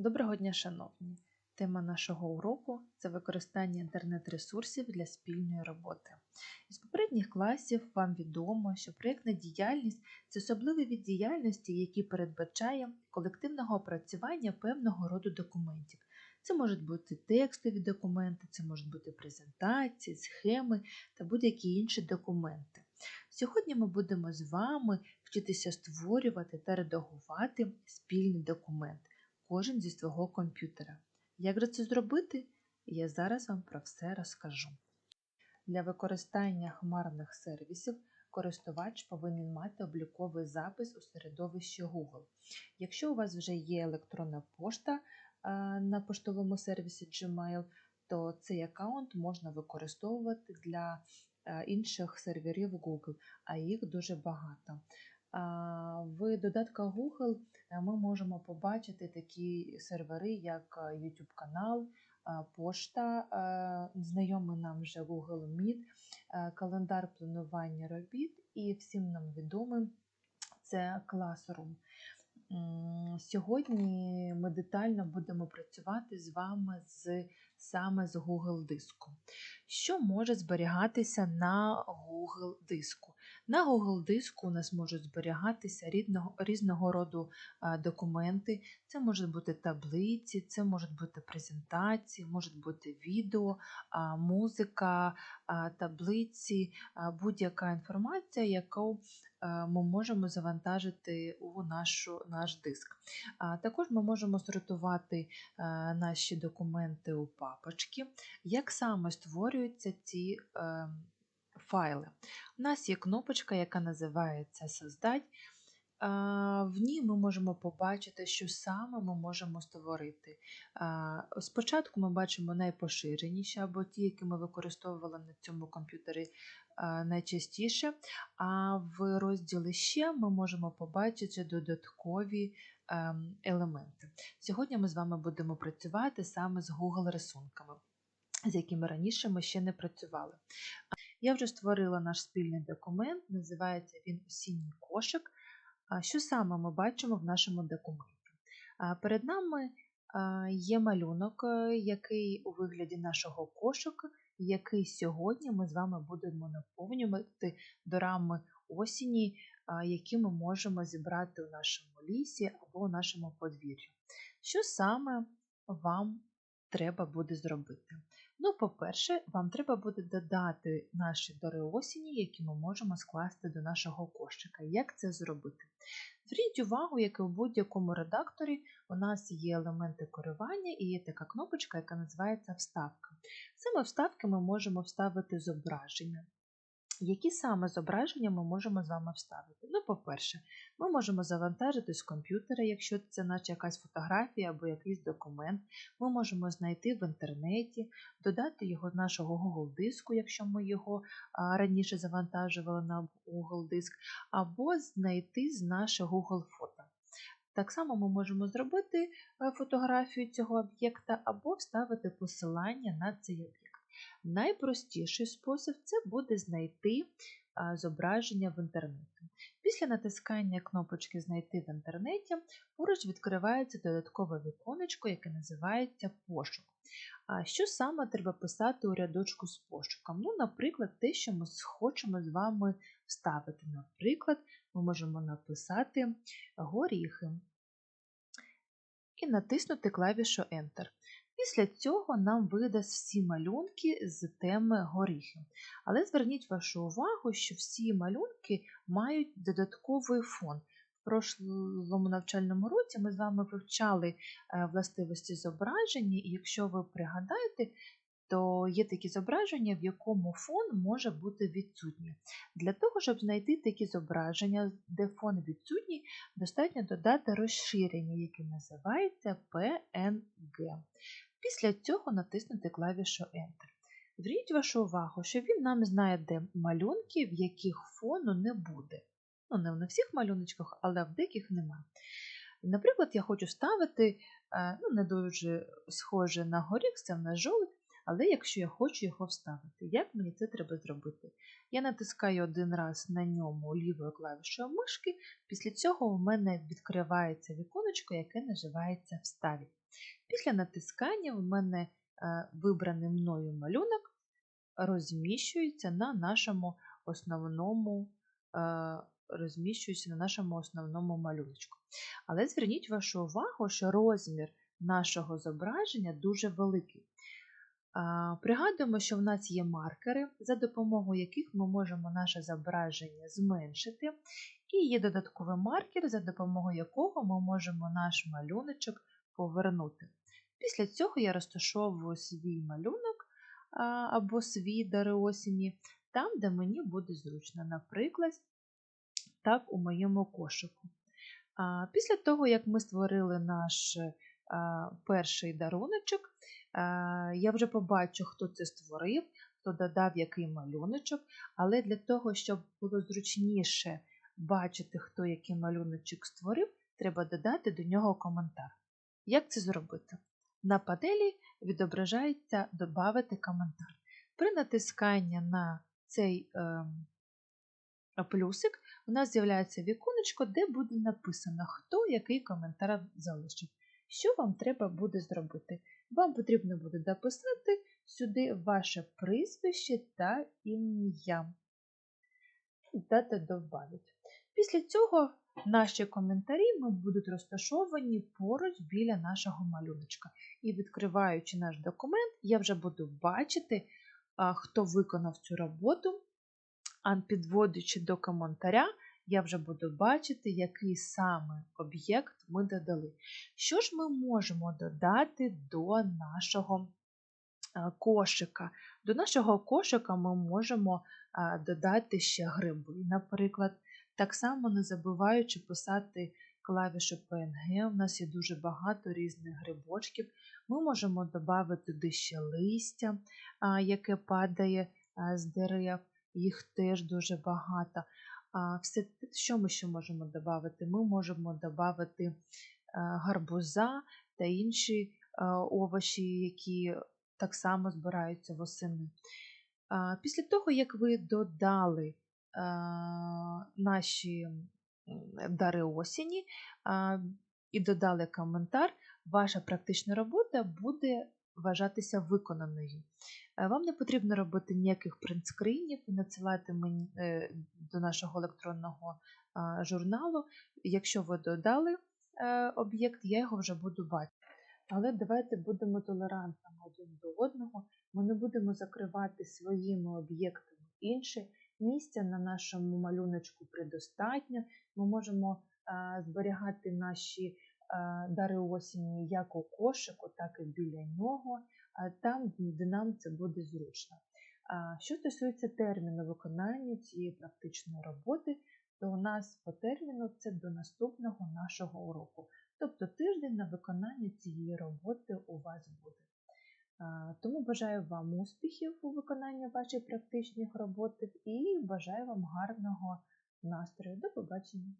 Доброго дня, шановні! Тема нашого уроку це використання інтернет-ресурсів для спільної роботи. Із попередніх класів вам відомо, що проєктна діяльність це особливий від діяльності, який передбачає колективного опрацювання певного роду документів. Це можуть бути текстові документи, це можуть бути презентації, схеми та будь-які інші документи. Сьогодні ми будемо з вами вчитися створювати та редагувати спільний документ кожен зі свого комп'ютера. Як же це зробити? Я зараз вам про все розкажу. Для використання хмарних сервісів користувач повинен мати обліковий запис у середовищі Google. Якщо у вас вже є електронна пошта на поштовому сервісі Gmail, то цей аккаунт можна використовувати для інших серверів Google, а їх дуже багато. В додатках Google е, ми можемо побачити такі сервери, як е, YouTube канал, е, пошта, знайомий нам вже Google Meet, календар планування робіт і всім нам відомим це Classroom. Сьогодні ми детально будемо працювати з вами з, саме з Google диску. Що може зберігатися на Google диску? На Google диску у нас можуть зберігатися різного, різного роду документи. Це можуть бути таблиці, це можуть бути презентації, можуть бути відео, музика, таблиці, будь-яка інформація, яку ми можемо завантажити у нашу, наш диск. Також ми можемо сортувати наші документи у папочки. Як саме створюються ці файли. У нас є кнопочка, яка називається Создать. В ній ми можемо побачити, що саме ми можемо створити. Спочатку ми бачимо найпоширеніші, або ті, які ми використовували на цьому комп'ютері найчастіше. А в розділі ще ми можемо побачити додаткові ем, елементи. Сьогодні ми з вами будемо працювати саме з Google рисунками, з якими раніше ми ще не працювали. Я вже створила наш спільний документ, називається він осінній кошик. Що саме ми бачимо в нашому документі? Перед нами є малюнок, е, який у вигляді нашого кошика, який сьогодні ми з вами будемо наповнювати до рами осені, які ми можемо зібрати у нашому лісі або у нашому подвір'ю. Що саме вам треба буде зробити? Ну, по-перше, вам треба буде додати наші дори осені, які ми можемо скласти до нашого кошика. Як це зробити? Зверніть увагу, як і у будь-якому редакторі у нас є елементи коривання і є така кнопочка, яка називається Вставка. Саме вставки ми можемо вставити зображення. Які саме зображення ми можемо з вами вставити? Ну, по-перше, ми можемо завантажити з комп'ютера, якщо це наче якась фотографія або якийсь документ. Ми можемо знайти в інтернеті, додати його з нашого Google диску, якщо ми його раніше завантажували на Google диск, або знайти з нашого Google фото. Так само ми можемо зробити е, фотографію цього об'єкта або вставити посилання на цей об'єкт. Найпростіший спосіб це буде знайти зображення в інтернеті. Після натискання кнопочки Знайти в інтернеті поруч відкривається додаткове віконечко, яке називається пошук. Що саме треба писати у рядочку з пошуком? Ну, Наприклад, те, що ми хочемо з вами вставити. Наприклад, ми можемо написати горіхи і натиснути клавішу Enter. Після цього нам видасть всі малюнки з теми горіхи. Але зверніть вашу увагу, що всі малюнки мають додатковий фон. В прошлому навчальному році ми з вами вивчали е, властивості зображення, і якщо ви пригадаєте, то є такі зображення, в якому фон може бути відсутній. Для того, щоб знайти такі зображення, де фон відсутній, достатньо додати розширення, яке називається PNG. Після цього натиснути клавішу Enter. Зверніть вашу увагу, що він нам знайде малюнки, в яких фону не буде. Ну, не на всіх малюночках, але в деяких нема. Наприклад, я хочу ставити, е, ну, не дуже схоже на горіх, це в нас жовт, Але якщо я хочу його вставити, як мені це треба зробити? Я натискаю один раз на ньому лівою клавішою мишки, після цього в мене відкривається віконечко, яке називається Вставі. Після натискання в мене е, вибраний мною малюнок розміщується на нашому основному е, розміщується на нашому основному малюночку. Але зверніть вашу увагу, що розмір нашого зображення дуже великий. Пригадуємо, що в нас є маркери, за допомогою яких ми можемо наше зображення зменшити, і є додатковий маркер, за допомогою якого ми можемо наш малюночок повернути. Після цього я розташовую свій малюнок або свій дари осені там, де мені буде зручно. Наприклад, так у моєму кошику. Після того, як ми створили наш перший даруночок, я вже побачу, хто це створив, хто додав який малюночок, але для того, щоб було зручніше бачити, хто який малюночок створив, треба додати до нього коментар. Як це зробити? На панелі відображається додати коментар. При натисканні на цей е, плюсик у нас з'являється віконечко, де буде написано, хто який коментар залишив. Що вам треба буде зробити? Вам потрібно буде дописати сюди ваше прізвище та ім'я. Дати добавити. Після цього наші коментарі будуть розташовані поруч біля нашого малюночка. І відкриваючи наш документ, я вже буду бачити, хто виконав цю роботу, підводячи до коментаря, я вже буду бачити, який саме об'єкт ми додали. Що ж ми можемо додати до нашого кошика? До нашого кошика ми можемо додати ще гриби. Наприклад, так само не забуваючи писати клавішу PNG, у нас є дуже багато різних грибочків. Ми можемо додати туди ще листя, яке падає з дерев, їх теж дуже багато. А Все, Що ми ще можемо додати? Ми можемо додати е, гарбуза та інші е, овочі, які так само збираються восени. Після того, як ви додали е, наші дари осені і додали коментар, ваша практична робота буде вважатися виконаною. Е, вам не потрібно робити ніяких принтскрінів і надсилати мені е, до нашого електронного журналу. Якщо ви додали е, об'єкт, я його вже буду бачити. Але давайте будемо толерантними один до одного, ми не будемо закривати своїми об'єктами інше. Місця на нашому малюночку предостатньо. Ми можемо зберігати наші дари осені як у кошику, так і біля нього, там, де нам це буде зручно. Що стосується терміну виконання цієї практичної роботи, то у нас по терміну це до наступного нашого уроку. Тобто тиждень на виконання цієї роботи у вас буде. Тому бажаю вам успіхів у виконанні ваших практичних робот і бажаю вам гарного настрою. До побачення!